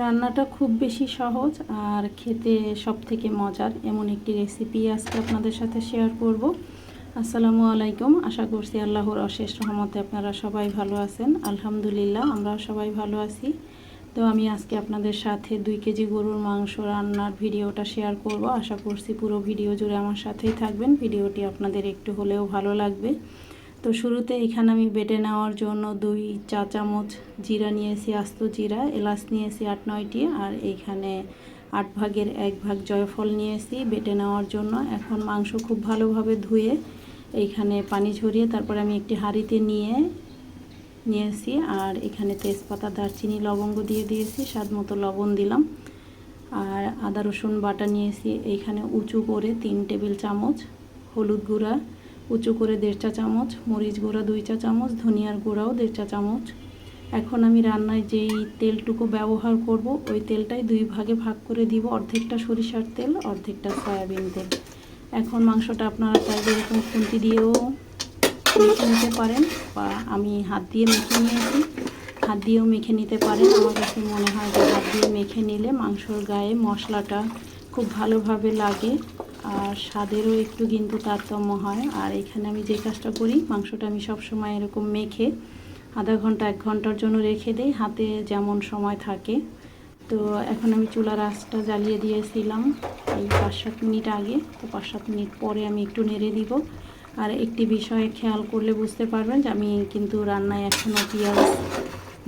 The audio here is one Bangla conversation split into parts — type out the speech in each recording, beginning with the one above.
রান্নাটা খুব বেশি সহজ আর খেতে সব থেকে মজার এমন একটি রেসিপি আজকে আপনাদের সাথে শেয়ার করব। আসসালামু আলাইকুম। আশা করছি আল্লাহর অশেষ রহমতে আপনারা সবাই ভালো আছেন। আলহামদুলিল্লাহ আমরা সবাই ভালো আছি। তো আমি আজকে আপনাদের সাথে দুই কেজি গরুর মাংস রান্নার ভিডিওটা শেয়ার করব। আশা করছি পুরো ভিডিও জুড়ে আমার সাথেই থাকবেন। ভিডিওটি আপনাদের একটু হলেও ভালো লাগবে। তো শুরুতে এখানে আমি বেটে নেওয়ার জন্য দুই চা চামচ জিরা নিয়েছি, আস্ত জিরা, এলাচ নিয়েছি আট নয়টি, আর এইখানে আট ভাগের এক ভাগ জয়ফল নিয়েছি বেটে নেওয়ার জন্য। এখন মাংস খুব ভালোভাবে ধুয়ে এইখানে পানি ঝরিয়ে তারপরে আমি একটি হাঁড়িতে নিয়ে নিয়েছি, আর এখানে তেজপাতা, দারচিনি, লবঙ্গ দিয়ে দিয়েছি, স্বাদ মতো লবণ দিলাম। আর আদা, রসুন বাটা নিয়েছি এইখানে উঁচু করে তিন টেবিল চামচ হলুদ গুঁড়া উঁচু করে দেড় চা চামচ, মরিচ গুঁড়া দুই চা চামচ, ধনিয়ার গুঁড়াও দেড় চা চামচ। এখন আমি রান্নায় যেই তেলটুকু ব্যবহার করব, ওই তেলটাই দুই ভাগে ভাগ করে দিব, অর্ধেকটা সরিষার তেল, অর্ধেকটা সয়াবিন তেল। এখন মাংসটা আপনারা চাইলে এরকম খুন্তি দিয়েও মেখে নিতে পারেন, বা আমি হাত দিয়ে মেখে নিয়েছি। হাত দিয়েও মেখে নিতে পারেন, আমার কাছে মনে হয় যে হাত দিয়ে মেখে নিলে মাংসর গায়ে মশলাটা খুব ভালোভাবে লাগে। আর স্বাদেরও একটু কিন্তু তারতম্য হয়। আর এখানে আমি যে কাজটা করি, মাংসটা আমি সব সময় এরকম মেখে আধা ঘণ্টা, এক ঘণ্টার জন্য রেখে দিই হাতে যেমন সময় থাকে। তো এখন আমি চুলার আঁচটা জ্বালিয়ে দিয়েছিলাম এই পাঁচ সাত মিনিট আগে। তো পাঁচ সাত মিনিট পরে আমি একটু নেড়ে দিব। আর একটি বিষয়ে খেয়াল করলে বুঝতে পারবেন যে আমি কিন্তু রান্নায় এখনও পেঁয়াজ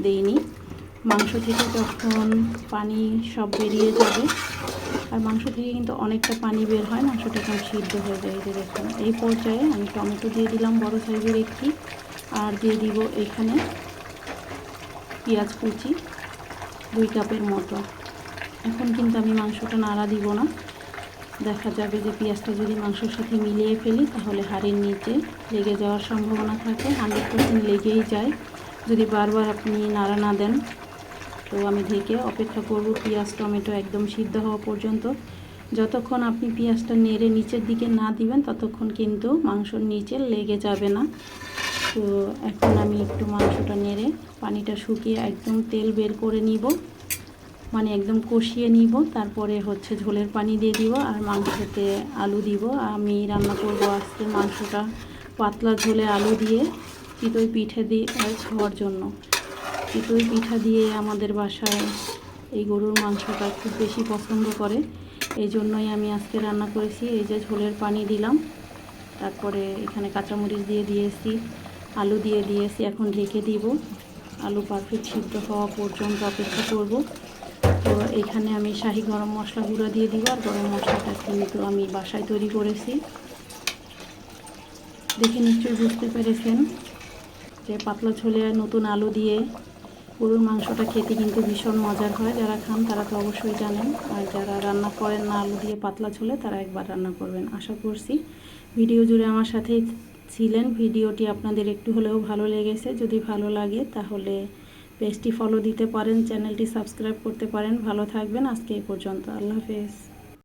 দেইনি। মাংস থেকে যখন পানি সব বেরিয়ে যাবে আর মাংস থেকে কিন্তু অনেকটা পানি বের হয়, মাংসটা এখন সিদ্ধ হয়ে যায় যে দেখুন। এই পর্যায়ে আমি টমেটো দিয়ে দিলাম বড় সাইজের একটি, আর দিয়ে দিব এখানে পেঁয়াজ কুচি দুই কাপের মতো। এখন কিন্তু আমি মাংসটা নাড়া দিব না। দেখা যাবে যে পেঁয়াজটা যদি মাংসর সাথে মিলিয়ে ফেলি, তাহলে হাড়ির নিচে লেগে যাওয়ার সম্ভাবনা থাকে। হান্ড্রেড পার্সেন্ট লেগেই যায়। যদি বারবার আপনি নাড়া না দেন তো আমি ঢেকে অপেক্ষা করব পেঁয়াজ, টমেটো একদম সিদ্ধ হওয়া পর্যন্ত। যতক্ষণ আপনি পেঁয়াজটা নেড়ে নিচের দিকে না দিবেন, ততক্ষণ কিন্তু মাংসর নিচে লেগে যাবে না। তো এখন আমি একটু মাংসটা নেড়ে পানিটা শুকিয়ে একদম তেল বের করে নিব। মানে একদম কষিয়ে নিব। তারপরে হচ্ছে ঝোলের পানি দিয়ে দিব আর মাংসতে আলু দিব। আমি রান্না করব আজকে মাংসটা পাতলা ঝোলে আলু দিয়ে, চিতই পিঠে দিয়ে খাওয়ার জন্য। চিতই পিঠা দিয়ে আমাদের বাসায় এই গরুর মাংসটা খুব বেশি পছন্দ করে। এই জন্যই আমি আজকে রান্না করেছি। এই যে ঝোলের পানি দিলাম। তারপরে এখানে কাঁচামরিচ দিয়ে দিয়েছি, আলু দিয়ে দিয়েছি, এখন ঢেকে দিব। আলু পারফেক্ট সিদ্ধ হওয়া পর্যন্ত অপেক্ষা করব। তো এখানে আমি শাহি গরম মশলা গুঁড়ো দিয়ে দিব আর গরম মশলাটা কিন্তু আমি বাসায় তৈরি করেছি। দেখে নিশ্চয়ই বুঝতে পেরেছেন যে পাতলা ছোলে নতুন আলু দিয়ে গরুর মাংসটা খেতে কিন্তু ভীষণ মজার হয়। যারা খান তারা তো অবশ্যই জানেন। আর যারা রান্না করেন না, আলু দিয়ে পাতলা ছোলে তারা একবার রান্না করবেন। আশা করছি ভিডিও জুড়ে আমার সাথেই ছিলেন। ভিডিওটি আপনাদের একটু হলেও ভালো লেগেছে। যদি ভালো লাগে তাহলে পেজটি ফলো দিতে পারেন, চ্যানেলটি সাবস্ক্রাইব করতে পারেন। ভালো থাকবেন। আজকে এই পর্যন্ত। আল্লাহ হাফেজ।